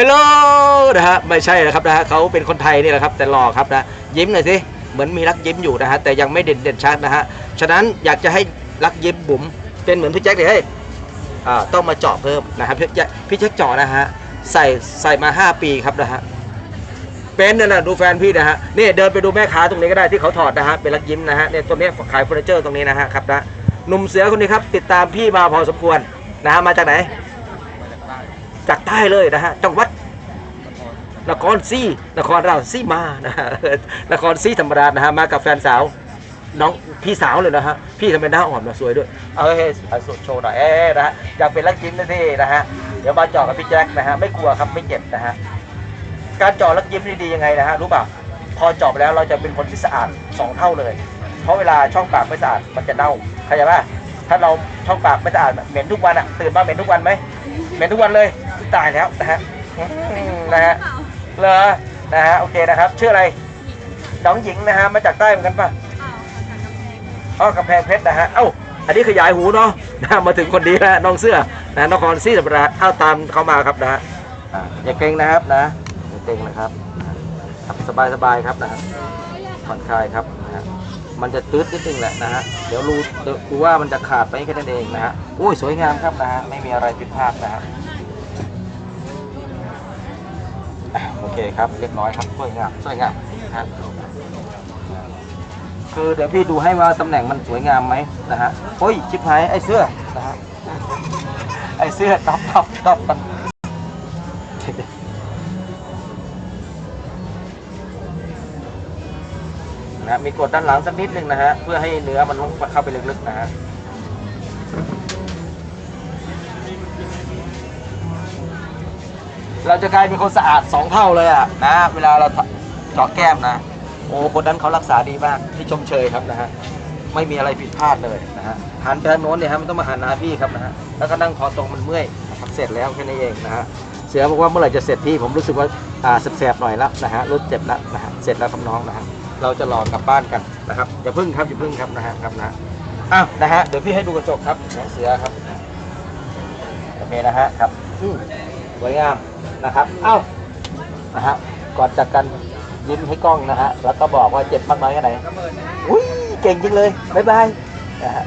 ฮลโหลนะฮะไม่ใช่นะครับนะฮะเขาเป็นคนไทยนี่แหละครับแต่หล่อครับนะยิ้มหน่อยสิเหมือนมีรักยิ้มอยู่นะฮะแต่ยังไม่เด่นเด่นชัดนะฮะฉะนั้นอยากจะให้รักยิ้มบุ๋มเป็นเหมือนพี่แจ็คเลยเฮ้ยอ่าต้องมาเจาะเพิ่มนะครับพี่แจ็คพี่แจ็คเจาะนะฮะใส่ใส่มา 5 ปีครับนะฮะเป็นนั่นนะดูแฟนพี่นะฮะนี่เดินไปดูแม่ค้าตรงนี้ก็ได้ที่เขาถอดนะฮะเป็นรักยิ้มนะฮะเนี่ยตัวนี้ขายเฟอร์นิเจอร์ตรงนี้นะฮะครับนะหนุ่มเสือคนนี้ครับติดตามพี่มาพอสมควรนะฮะมาจากไหน จากใต้เลยนะฮะจังหวัดนครศรีนครราชสีมานะฮะนครศรีธรรมราชนะฮะมากับแฟนสาวน้องพี่สาวเลยนะฮะพี่ทำเป็นหน้าอ่อนมาสวยด้วย เอาให้ให้สุดโชว์หน่อยเอ๊นะฮะอยากเป็นลักยิ้มนะที่นะฮะเดี๋ยวมาเจาะกับพี่แจ็คนะฮะไม่กลัวครับไม่เจ็บนะฮะการเจาะลักยิ้มนี่ดียังไงนะฮะรู้เปล่าพอเจาะไปแล้วเราจะเป็นคนที่สะอาดสองเท่าเลย เพราะเวลาช่องปากไม่สะอาดมันจะเน่าเข้าใจป่ะถ้าเราช่องปากไม่สะอาดเหม็นทุกวันอะตื่นมาเหม็นทุกวันไหมเหม็นทุกวันเลย ตายแล้วนะฮะอืมนะฮะเลอนะฮะโอเคนะครับชื่ออะไรน้องหญิงนะฮะมาจากใต้เหมือนกันป่ะอ๋อกำแพงเพชรนะฮะเอ้าอันนี้ขยายหูเนาะนะมาถึงคนนี้แล้วน้องเสื้อนะนครศรีธรรมราชเอาตามเข้ามาครับนะฮะอ่าอย่าเกรงนะครับนะอย่าเกรงนะครับครับสบายสบายๆครับนะฮะผ่อนคลายครับนะฮะมันจะตืดนิดนึงแหละนะฮะเดี๋ยวรู้เดี๋ยวดูว่ามันจะขาดไปแค่นั้นเองนะฮะโอ้ยสวยงามครับนะฮะไม่มีอะไรผิดพลาดนะฮะ คครับเรียบร้อยครับสวยงามสวยงามนะฮะคือเดี๋ยวพี่ดูให้ว่าตำแหน่งมันสวยงามไหมนะฮะโอ้ยชิบหายไอ้เสื้อนะฮะไอ้เสื้อต๊อปต๊อปต๊อปมันนะฮะมีกดด้านหลังสักนิดนึงนะฮะเพื่อให้เนื้อมันลงเข้าไปลึกๆนะฮะ เราจะกลายเป็นคนสะอาดสองเท่าเลยอะนะ เวลาเราเจาะแก้มนะ โอ้คนนั้นเขารักษาดีมากที่ชมเชยครับนะฮะไม่มีอะไรผิดพลาดเลยนะฮะหันไปทางโน้นเนี่ยฮะมันต้องมาหันหาพี่ครับนะฮะแล้วก็นั่งคอตรงมันเมื่อยนะครับเสร็จแล้วแค่นี้เองนะฮะเสือบอกว่าเมื่อไหร่จะเสร็จพี่ผมรู้สึกว่าอ่าแสบๆหน่อยแล้วนะฮะรู้เจ็บแล้วนะฮะเสร็จแล้วครับน้องนะฮะเราจะรอกลับบ้านกันนะครับอย่าพึ่งครับอย่าพึ่งครับนะฮะครับนะอ้าวนะฮะเดี๋ยวพี่ให้ดูกระจกครับน้องเสือครับโอเคนะฮะครับอื สวยงามนะครับ เอ้านะฮะก่อนจากกันยิ้มให้กล้องนะฮะแล้วก็บอกว่าเจ็บมากน้อยแค่ไหนอุ้ยเก่งจริงเลย บ๊ายบายนะฮะ